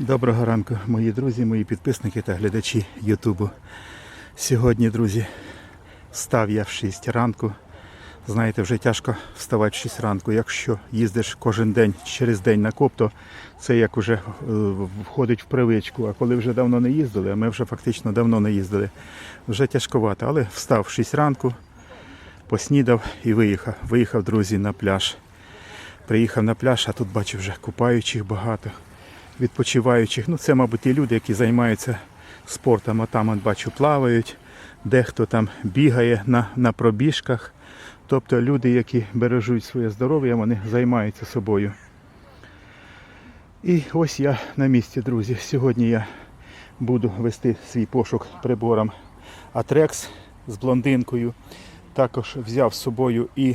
Доброго ранку, мої друзі, мої підписники та глядачі Ютубу. Сьогодні, друзі, встав я в 6 ранку. Знаєте, вже тяжко вставати в 6 ранку. Якщо їздиш кожен день через день на коп, то це як вже е, входить в привичку. А коли вже давно не їздили, а ми вже фактично давно не їздили, вже тяжковато. Але встав в 6 ранку, поснідав і виїхав. Виїхав, друзі, на пляж. Приїхав на пляж, а тут бачу вже купаючих багато відпочиваючих. Ну, це, мабуть, ті люди, які займаються спортом, а там от, бачу, плавають, дехто там бігає на, на пробіжках. Тобто люди, які бережуть своє здоров'я, вони займаються собою. І ось я на місці, друзі. Сьогодні я буду вести свій пошук прибором Атрекс з блондинкою. Також взяв з собою і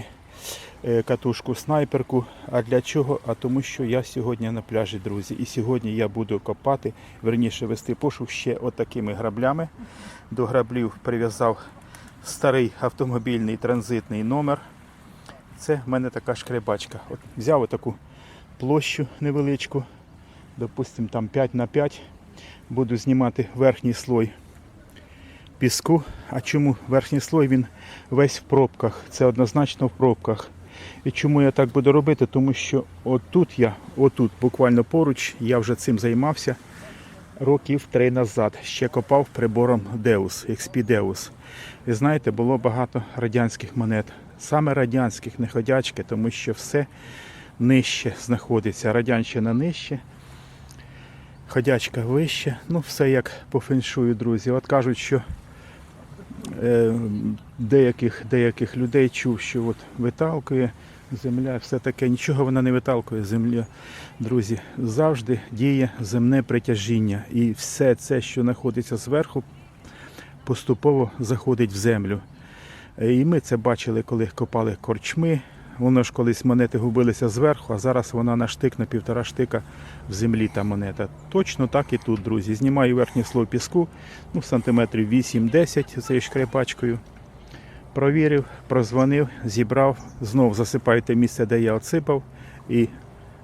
катушку снайперку. А для чого? А тому що я сьогодні на пляжі, друзі. І сьогодні я буду копати, верніше вести пошук ще отакими граблями. До граблів прив'язав старий автомобільний транзитний номер. Це в мене така шкребачка. От взяв отаку площу невеличку, допустимо, там 5 на 5. Буду знімати верхній слой піску. А чому верхній слой він весь в пробках? Це однозначно в пробках. І чому я так буду робити? Тому що отут я, отут, буквально поруч, я вже цим займався років три назад. Ще копав прибором Deus, XP Deus. І знаєте, було багато радянських монет. Саме радянських, не ходячки, тому що все нижче знаходиться. Радянщина нижче, ходячка вище. Ну, все як по феншую, друзі. От кажуть, що деяких, деяких людей чув, що от виталкує земля, все таке. Нічого вона не виталкує земля. Друзі, завжди діє земне притяжіння. І все це, що знаходиться зверху, поступово заходить в землю. Е, І ми це бачили, коли копали корчми. Воно ж колись монети губилися зверху, а зараз вона на штик, на півтора штика в землі та монета. Точно так і тут, друзі. Знімаю верхній слой піску, ну, сантиметрів 8-10 цією шкрепачкою. Провірив, прозвонив, зібрав, знов засипаю те місце, де я отсипав, і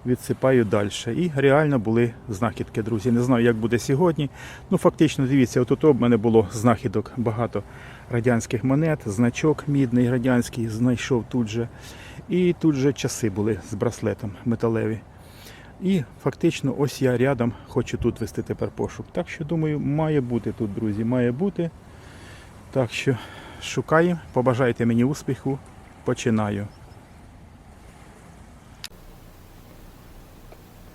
відсипаю далі. І реально були знахідки, друзі. Не знаю, як буде сьогодні. Ну, фактично, дивіться, отут в мене було знахідок багато радянських монет, значок мідний радянський знайшов тут же. І тут же часи були з браслетом металеві. І фактично ось я рядом хочу тут вести тепер пошук. Так що, думаю, має бути тут, друзі, має бути. Так що шукаємо, побажайте мені успіху. Починаю.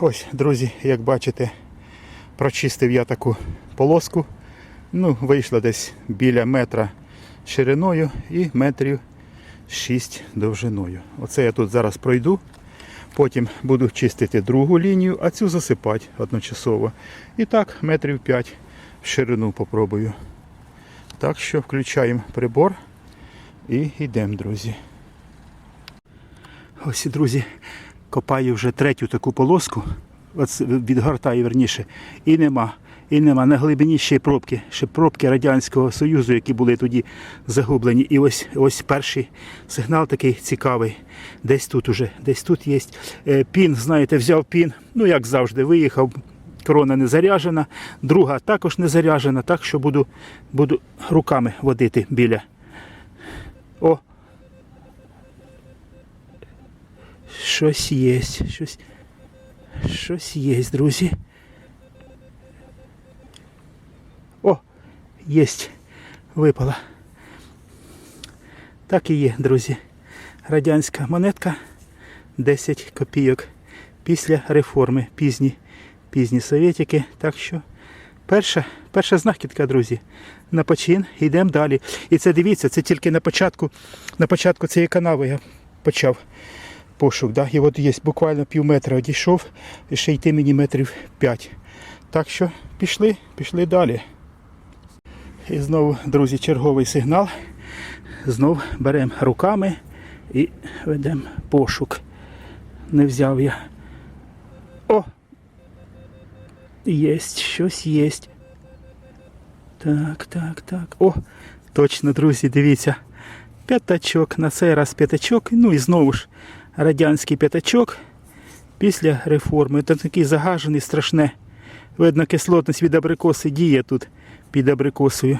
Ось, друзі, як бачите, прочистив я таку полоску. Ну, вийшло десь біля метра шириною і метрів 6 довжиною. Оце я тут зараз пройду. Потім буду чистити другу лінію, а цю засипати одночасово. І так, метрів 5 в ширину попробую. Так що включаємо прибор і йдемо, друзі. Ось, друзі, копаю вже третю таку полоску, відгортаю верніше, і нема. І нема на глибині ще пробки, ще пробки Радянського Союзу, які були тоді загублені. І ось ось перший сигнал такий цікавий. Десь тут уже, десь тут є. Е, Пін, знаєте, взяв пін, ну як завжди, виїхав. Корона не заряджена, друга також не заряджена, так що буду, буду руками водити біля. О, Щось є, щось, щось є, друзі. О, єсть, випала. Так і є, друзі. Радянська монетка 10 копійок після реформи, пізні, пізні совєтики. Так що перша, перша знахідка, друзі. На почин, йдемо далі. І це дивіться, це тільки на початку, на початку цієї канави я почав пошук. Да? І от є буквально пів метра одійшов, і ще йти мені метрів 5. Так що пішли, пішли далі. І знову, друзі, черговий сигнал. Знов беремо руками і ведемо пошук. Не взяв я. О! Єсть, щось єсть. Так, так, так. О, точно, друзі, дивіться. П'ятачок, на цей раз п'ятачок. Ну і знову ж радянський п'ятачок після реформи. Це такий загажений, страшне. Видно, кислотність від абрикоси діє тут під абрикосою.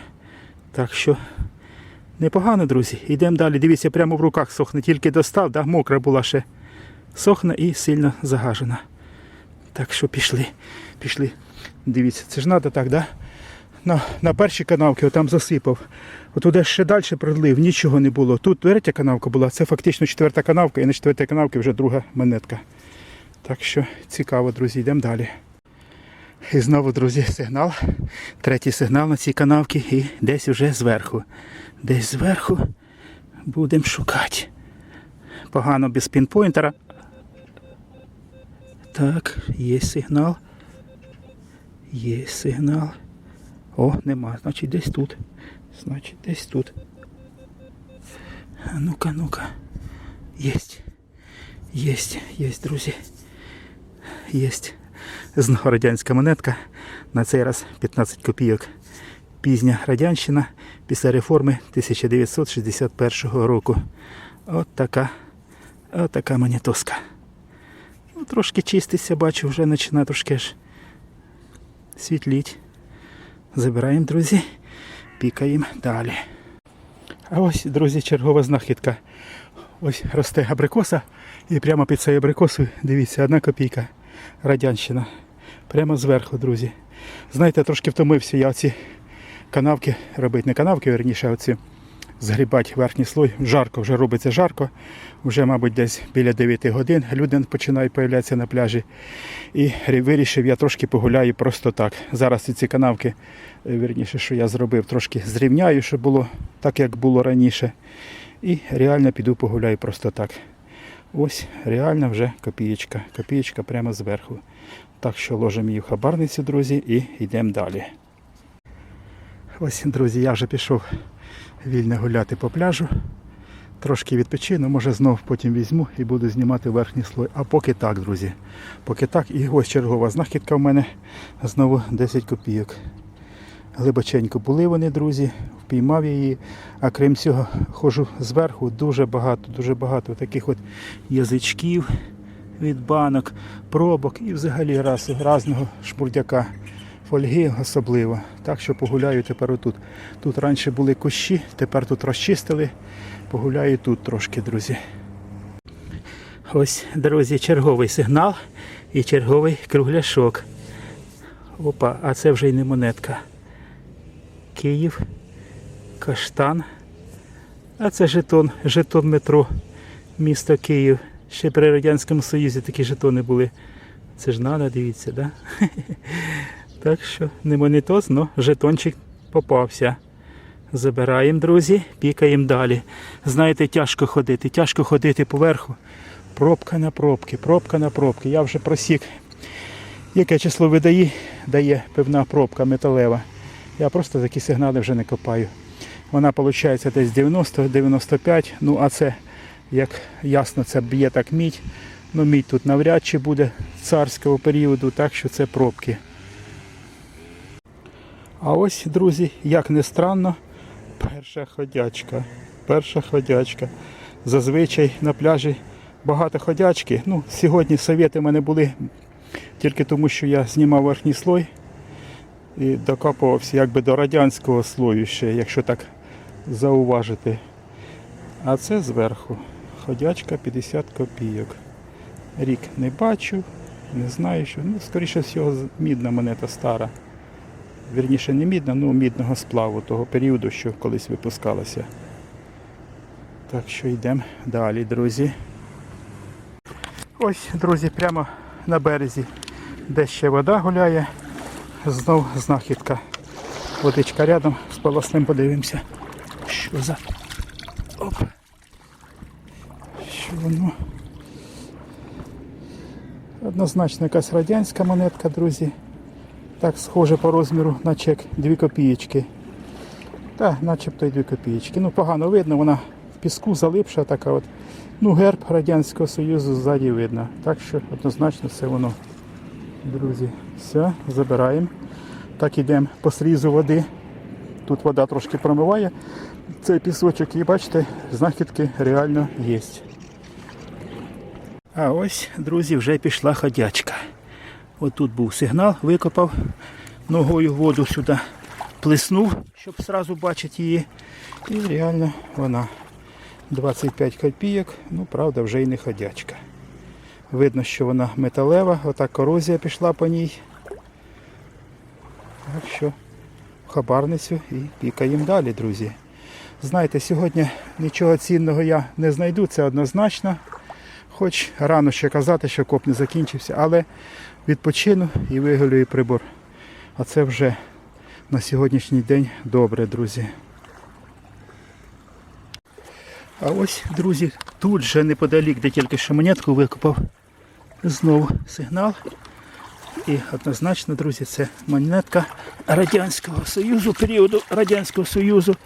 Так що непогано, друзі. Йдемо далі. Дивіться, прямо в руках сохне. Тільки достав, да? мокра була ще. Сохне і сильно загажена. Так що пішли. Пішли. Дивіться, це ж треба так, да? На, на першій канавці там засипав. Отуди ще далі продлив, нічого не було. Тут третя канавка була, це фактично четверта канавка, і на четвертій канавці вже друга монетка. Так що цікаво, друзі, йдемо далі. І знову, друзі, сигнал. Третій сигнал на цій канавці і десь уже зверху. Десь зверху будемо шукати. Погано без пінпойнтера. Так, є сигнал. Є сигнал. О, нема. Значить десь тут. Значить десь тут. Ну-ка, ну-ка. Єсть. Єсть, єсть, друзі. Єсть. Знову радянська монетка. На цей раз 15 копійок. Пізня радянщина після реформи 1961 року. От така, от така монетоска. Ну, трошки чиститься, бачу, вже починає трошки ж світліть. Забираємо, друзі, пікаємо далі. А ось, друзі, чергова знахідка. Ось росте абрикоса, і прямо під цією абрикосою, дивіться, одна копійка. Радянщина. Прямо зверху, друзі. Знаєте, трошки втомився я оці канавки робити, не канавки, верніше, а оці згрібати верхній слой. Жарко, вже робиться жарко. Вже, мабуть, десь біля 9 годин люди починають появлятися на пляжі. І вирішив, я трошки погуляю просто так. Зараз ці канавки, е, вірніше, що я зробив, трошки зрівняю, щоб було так, як було раніше. І реально піду погуляю просто так. Ось реально вже копієчка. Копієчка прямо зверху. Так що ложимо її в хабарницю, друзі, і йдемо далі. Ось, друзі, я вже пішов вільно гуляти по пляжу. Трошки відпочину, може знов потім візьму і буду знімати верхній слой. А поки так, друзі. Поки так. І ось чергова знахідка в мене знову 10 копійок. Глибоченько були вони, друзі, впіймав її. А крім цього, ходжу зверху дуже багато, дуже багато таких от язичків від банок, пробок і взагалі раз, разного шмурдяка. Фольги особливо. Так що погуляю тепер отут. Тут раніше були кущі, тепер тут розчистили. Погуляю тут трошки, друзі. Ось, друзі, черговий сигнал і черговий кругляшок. Опа, а це вже й не монетка. Київ, каштан. А це жетон, жетон метро, місто Київ. Ще при Радянському Союзі такі жетони були. Це ж надо, дивіться, да? Так що не монітоз, але жетончик попався. Забираємо, друзі, пікаємо далі. Знаєте, тяжко ходити, тяжко ходити поверху. Пробка на пробки, пробка на пробки. Я вже просік. Яке число видає, дає певна пробка металева. Я просто такі сигнали вже не копаю. Вона виходить десь 90-95. Ну, а це, як ясно, це б'є так мідь. Ну, мідь тут навряд чи буде царського періоду, так що це пробки. А ось, друзі, як не странно, перша ходячка. Перша ходячка. Зазвичай на пляжі багато ходячки. Ну, сьогодні совєти в мене були тільки тому, що я знімав верхній слой і докопувався якби до радянського слою ще, якщо так зауважити. А це зверху. Ходячка 50 копійок. Рік не бачу, не знаю, що. Ну, скоріше всього, мідна монета стара. Вірніше не мідна, ну мідного сплаву того періоду, що колись випускалося. Так що йдемо далі, друзі. Ось, друзі, прямо на березі, де ще вода гуляє. Знов знахідка. Водичка рядом, з полосним подивимося. Що за. Оп. Що воно? Однозначно якась радянська монетка, друзі. Так, схоже по розміру на чек 2 копієчки. Та, начебто й 2 копієчки. Ну, погано видно, вона в піску залипша така от. Ну, герб Радянського Союзу ззаді видно. Так що однозначно це воно. Друзі, все, забираємо. Так йдемо по срізу води. Тут вода трошки промиває цей пісочок і бачите, знахідки реально є. А ось, друзі, вже пішла ходячка. Отут був сигнал, викопав ногою воду сюди, плеснув, щоб одразу бачити її. І реально вона 25 копійок, ну правда вже й не ходячка. Видно, що вона металева, отак корозія пішла по ній. Так що в хабарницю і пікаємо далі, друзі. Знаєте, сьогодні нічого цінного я не знайду, це однозначно. Хоч рано ще казати, що коп не закінчився, але відпочину і виголюю прибор. А це вже на сьогоднішній день добре, друзі. А ось, друзі, тут же неподалік, де тільки що монетку викопав, знову сигнал. І однозначно, друзі, це монетка Радянського Союзу, періоду Радянського Союзу,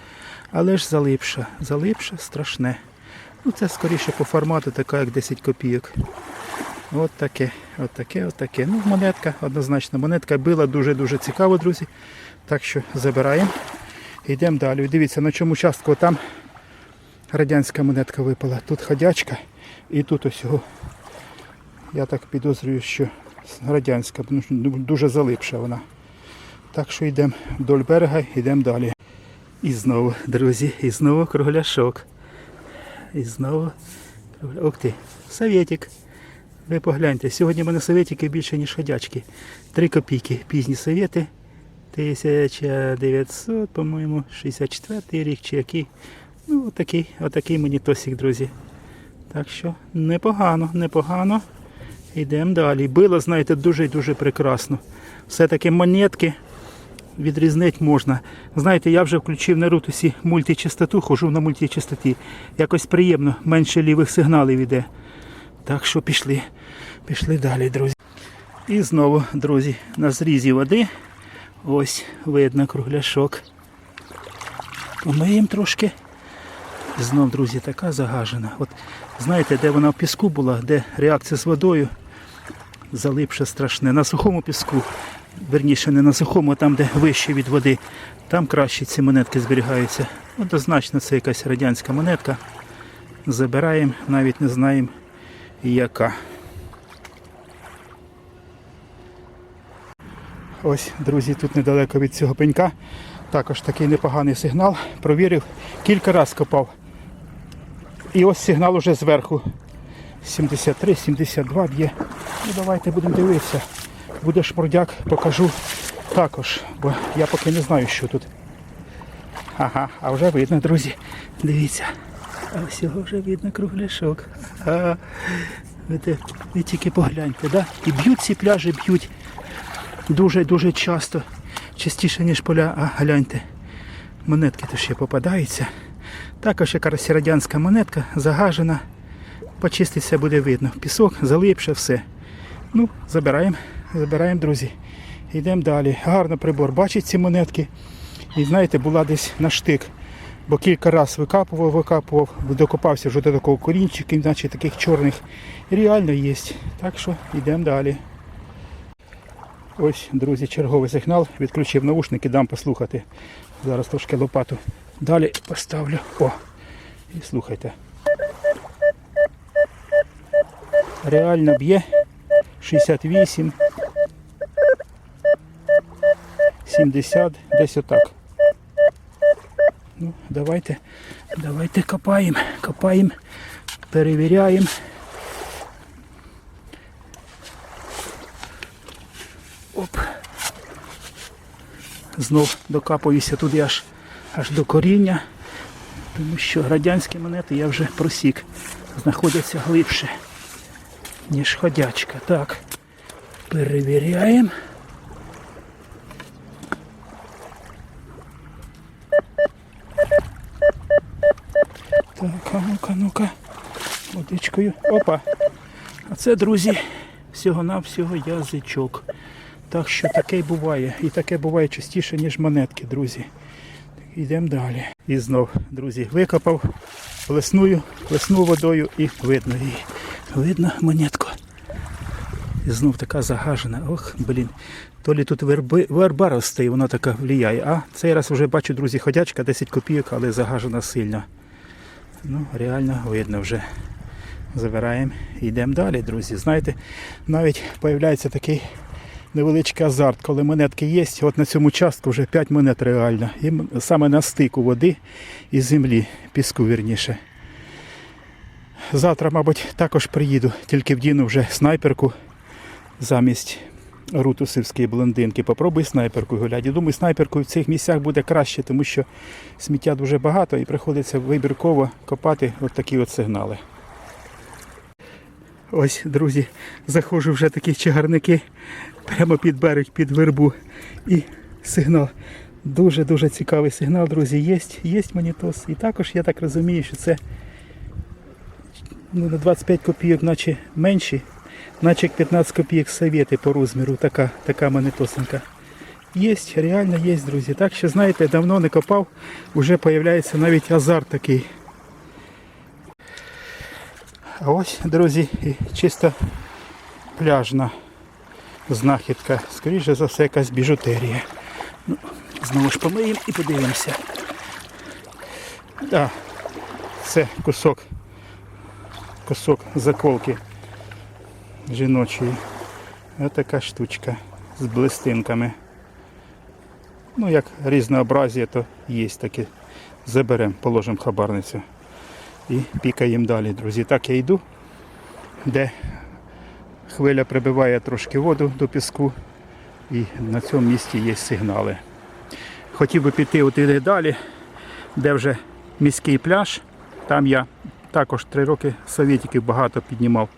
але ж залипша. Залипша страшне. Ну це скоріше по формату, така як 10 копійок. От таке, от таке, от таке. Ну, монетка, однозначно, монетка била дуже-дуже цікаво, друзі. Так що забираємо. Йдемо далі. Дивіться, на чому частку там радянська монетка випала. Тут ходячка і тут ось. Я так підозрюю, що радянська, тому що дуже залипша вона. Так що йдемо вдоль берега, йдемо далі. І знову, друзі, і знову кругляшок. І знову. Ух ти, советик. Ви погляньте, сьогодні в мене советики більше, ніж ходячки. Три копійки. Пізні совєти. 1900, по-моєму, 64 рік чи який. Ну, отакий, отакий монітосик, друзі. Так що непогано, непогано. Йдемо далі. Било, знаєте, дуже і дуже прекрасно. Все-таки монетки відрізнити можна. Знаєте, я вже включив на рутусі мультичастоту, хожу на мультичастоті. Якось приємно, менше лівих сигналів іде. Так що пішли, пішли далі, друзі. І знову, друзі, на зрізі води. Ось видно кругляшок. Помиємо трошки. Знов, друзі, така загажена. От знаєте, де вона в піску була, де реакція з водою залипше страшне. На сухому піску, верніше не на сухому, а там, де вище від води, там краще ці монетки зберігаються. Однозначно, це якась радянська монетка. Забираємо, навіть не знаємо яка. Ось, друзі, тут недалеко від цього пенька. Також такий непоганий сигнал. Провірив, кілька разів копав. І ось сигнал уже зверху. 73-72 б'є. Ну давайте будемо дивитися. Буде шмурдяк, покажу також, бо я поки не знаю, що тут. Ага, а вже видно, друзі. Дивіться. А ось його вже видно кругляшок. Ви, те- ви тільки погляньте, да? І б'ють ці пляжі, б'ють дуже-дуже часто. Частіше, ніж поля, а гляньте. Монетки то ще попадаються. Також якась радянська монетка загажена. Почиститься буде видно. Пісок, залипше, все. Ну, забираємо, забираємо, друзі. Йдемо далі. Гарно прибор. Бачить ці монетки. І знаєте, була десь на штик. Бо кілька разів викапував, викапував, докопався вже до такого корінчика, наче таких чорних. Реально є. Так що йдемо далі. Ось, друзі, черговий сигнал. Відключив наушники, дам послухати. Зараз трошки лопату. Далі поставлю. О. І слухайте. Реально б'є 68. 70, десь отак. Ну, давайте, давайте копаємо, копаємо, перевіряємо. Оп. Знов докапуюся туди аж, аж до коріння, тому що радянські монети я вже просік. Знаходяться глибше, ніж ходячка. Так, перевіряємо. Так, а ну-ка, ну-ка. Водичкою. Опа. А це, друзі, всього-навсього язичок. Так що таке й буває. І таке буває частіше, ніж монетки, друзі. Йдемо далі. І знов, друзі, викопав, плесную, плеснув водою і видно її. Видно монетку. І знов така загажена. Ох, блін. То лі тут верби, верба росте, і вона така влияє. А цей раз вже бачу, друзі, ходячка 10 копійок, але загажена сильно. Ну, реально видно вже. Забираємо і йдемо далі, друзі. Знаєте, навіть з'являється такий невеличкий азарт, коли монетки є. От на цьому частку вже 5 монет реально. І саме на стику води і землі, піску вірніше. Завтра, мабуть, також приїду, тільки вдіну вже снайперку замість рутусівської блондинки. Попробуй снайперку гуляти. Я думаю, снайперкою в цих місцях буде краще, тому що сміття дуже багато і приходиться вибірково копати от такі от сигнали. Ось, друзі, заходжу вже такі чагарники прямо під берег, під вербу. І сигнал. Дуже-дуже цікавий сигнал, друзі. Є, є монітос. І також я так розумію, що це ну, на 25 копійок, наче менші, наче 15 копійок совєти по розміру. Така, така монетосинка. Є, реально є, друзі. Так що, знаєте, давно не копав, вже з'являється навіть азарт такий. А ось, друзі, і чисто пляжна знахідка. Скоріше за все, якась біжутерія. Ну, знову ж помиємо і подивимося. Так, це кусок, кусок заколки жіночої. Ось така штучка з блистинками. Ну, як різнообразія, то є таке. Заберемо, положимо хабарницю і пікаємо далі, друзі. Так я йду, де хвиля прибиває трошки воду до піску, і на цьому місці є сигнали. Хотів би піти туди далі, де вже міський пляж. Там я також три роки совєтиків багато піднімав.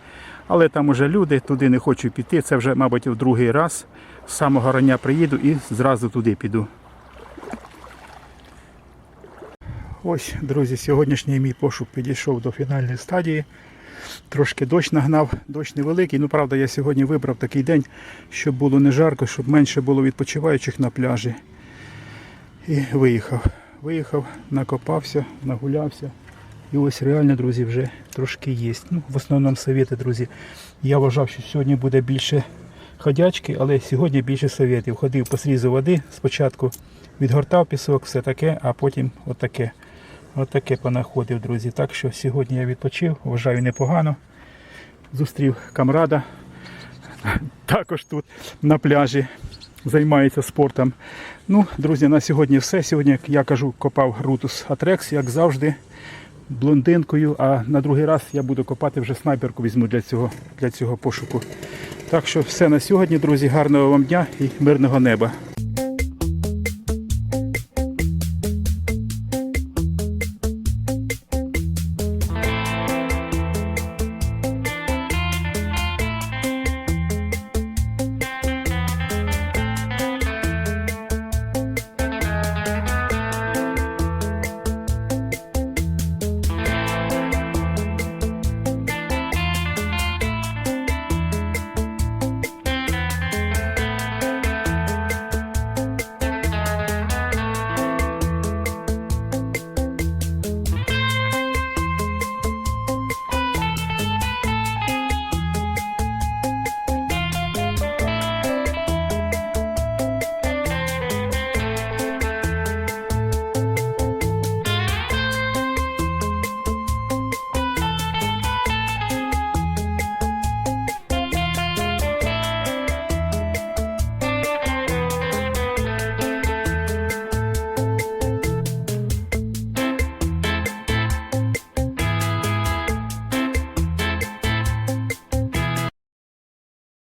Але там уже люди, туди не хочу піти. Це вже, мабуть, в другий раз. З самого рання приїду і зразу туди піду. Ось, друзі, сьогоднішній мій пошук підійшов до фінальної стадії. Трошки дощ нагнав, дощ невеликий. Ну, правда, я сьогодні вибрав такий день, щоб було не жарко, щоб менше було відпочиваючих на пляжі. І виїхав. Виїхав, накопався, нагулявся. І ось реально, друзі, вже трошки є. Ну, в основному совєти, друзі. Я вважав, що сьогодні буде більше ходячки, але сьогодні більше совєтів. Ходив по срізу води, спочатку відгортав пісок, все таке, а потім отаке. Отаке понаходив, друзі. Так що сьогодні я відпочив, вважаю непогано. Зустрів камрада. Також тут на пляжі займається спортом. Ну, друзі, на сьогодні все. Сьогодні, як я кажу, копав Рутус Атрекс, як завжди, блондинкою. А на другий раз я буду копати вже снайперку візьму для цього, для цього пошуку. Так що все на сьогодні, друзі. Гарного вам дня і мирного неба.